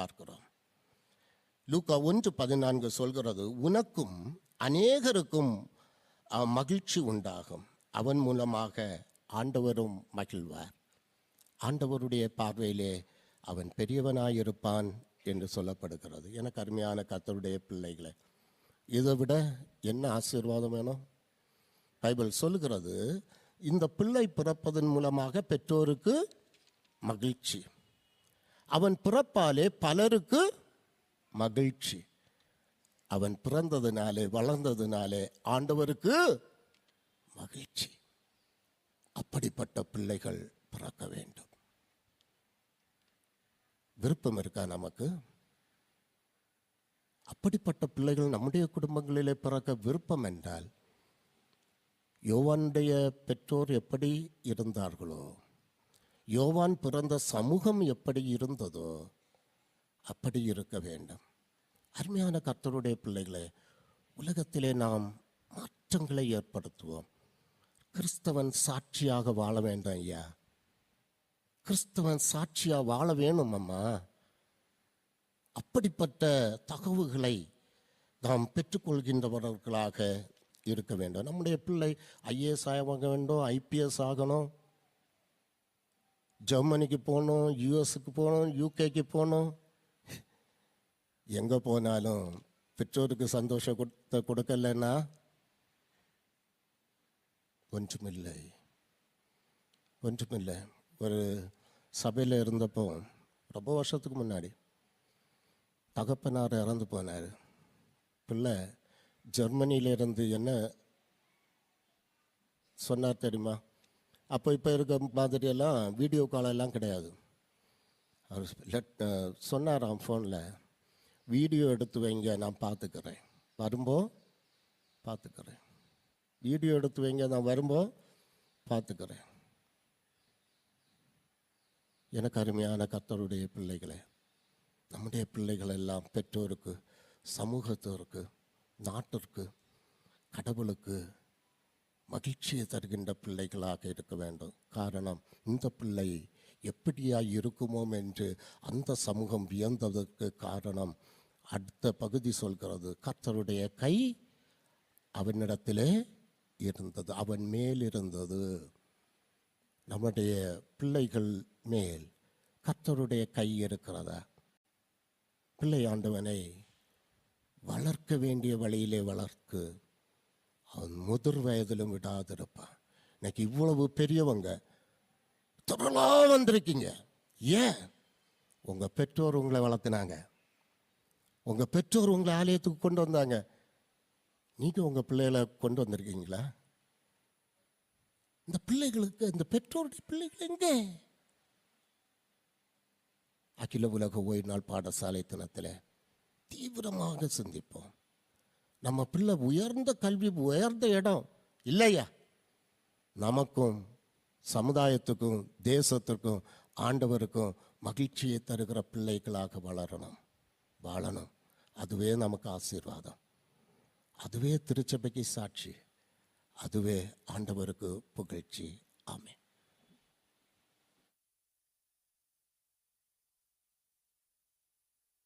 பார்க்கிறோம். லூக்கா ஒன்று பதினான்கு சொல்கிறது உனக்கும் அநேகருக்கும் மகிழ்ச்சி உண்டாகும். அவன் மூலமாக ஆண்டவரும் மகிழ்வார். ஆண்டவருடைய பார்வையிலே அவன் பெரியவனாயிருப்பான் என்று சொல்லப்படுகிறது. எனக்கு அருமையான கத்தருடைய பிள்ளைகளை இதை விட என்ன ஆசீர்வாதம் வேணும்? பைபிள் சொல்லுகிறது இந்த பிள்ளை பிறப்பதன் மூலமாக பெற்றோருக்கு மகிழ்ச்சி. அவன் பிறப்பாலே பலருக்கு மகிழ்ச்சி. அவன் பிறந்ததினாலே வளர்ந்ததினாலே ஆண்டவருக்கு மகிழ்ச்சி. அப்படிப்பட்ட பிள்ளைகள் பிறக்க வேண்டும். விருப்பம் இருக்கா நமக்கு? அப்படிப்பட்ட பிள்ளைகள் நம்முடைய குடும்பங்களிலே பிறக்க விருப்பம் என்றால் யோவானுடைய பெற்றோர் எப்படி இருந்தார்களோ யோவான் பிறந்த சமூகம் எப்படி இருந்ததோ அப்படி இருக்க வேண்டும். அருமையான கர்த்தருடைய பிள்ளைகளே உலகத்திலே நாம் மாற்றங்களை ஏற்படுத்துவோம். கிறிஸ்தவன் சாட்சியாக வாழ வேண்டும் ஐயா. கிறிஸ்தவன் சாட்சியாக வாழ வேணும் அம்மா. அப்படிப்பட்ட தகவுகளை நாம் பெற்றுக்கொள்கின்றவர்களாக இருக்க வேண்டும். நம்முடைய பிள்ளை ஐஏஎஸ் ஆக வேண்டும் ஐபிஎஸ் ஆகணும். ஜெர்மனிக்கு போகணும் யூஎஸுக்கு போகணும் யூகேக்கு போகணும். எங்கே போனாலும் பெற்றோருக்கு சந்தோஷம் கொடுத்த கொடுக்கலன்னா ஒன்றுமில்லை. ஒன்றுமில்லை. ஒரு சபையில் இருந்தப்போ ரொம்ப வருஷத்துக்கு முன்னாடி தகப்பனார் இறந்து போனார். பிள்ளை ஜெர்மனியிலிருந்து என்ன சொன்னார் தெரியுமா? அப்போ இப்போ இருக்க மாதிரியெல்லாம் வீடியோ காலெல்லாம் கிடையாது. அவர் லெட் சொன்னாராம் ஃபோனில் வீடியோ எடுத்து வைங்க நான் பார்த்துக்கிறேன் வரும்போ பார்த்துக்கிறேன் வீடியோ எடுத்து வைங்க நான் வரும்போ பார்த்துக்கிறேன் எனக்கு அருமையான கத்தருடைய பிள்ளைகளே நம்முடைய பிள்ளைகள் எல்லாம் பெற்றோருக்கு சமூகத்திற்கு நாட்டிற்கு கடவுளுக்கு மகிழ்ச்சியை தருகின்ற பிள்ளைகளாக இருக்க வேண்டும். காரணம் இந்த பிள்ளை எப்படியா இருக்குமோ என்று அந்த சமூகம் வியந்ததற்கு காரணம் அடுத்த பகுதி சொல்கிறது கர்த்தருடைய கை அவனிடத்திலே இருந்தது அவன் மேல் இருந்தது. நம்முடைய பிள்ளைகள் மேல் கர்த்தருடைய கை இருக்கிறதா? பிள்ளையாண்டவனை வளர்க்க வேண்டிய வழியிலே வளர்க்கு. அவன் முதிர் வயதிலும் விடாதிருப்பான் இன்னைக்கு இவ்வளவு பெரியவங்க திரளா வந்திருக்கீங்க. ஏன்? உங்கள் பெற்றோர் உங்களை வளர்த்துனாங்க. உங்கள் பெற்றோர் உங்களை ஆலயத்துக்கு கொண்டு வந்தாங்க. நீங்கள் உங்கள் பிள்ளைகளை கொண்டு வந்திருக்கீங்களா? இந்த பிள்ளைகளுக்கு இந்த பெற்றோருடைய பிள்ளைகள் எங்கே? அகில உலக ஓய்வு நாள் பாடசாலை தினத்தில் தீவிரமாக சிந்திப்போம். நம்ம பிள்ளை உயர்ந்த கல்வி உயர்ந்த இடம் இல்லையா? நமக்கும் சமுதாயத்துக்கும் தேசத்துக்கும் ஆண்டவருக்கும் மகிழ்ச்சியை தருகிற பிள்ளைகளாக வளரணும் வாழணும். அதுவே நமக்கு ஆசீர்வாதம். அதுவே திருச்சபைக்கு சாட்சி. அதுவே ஆண்டவருக்கு புகழ்ச்சி. ஆமே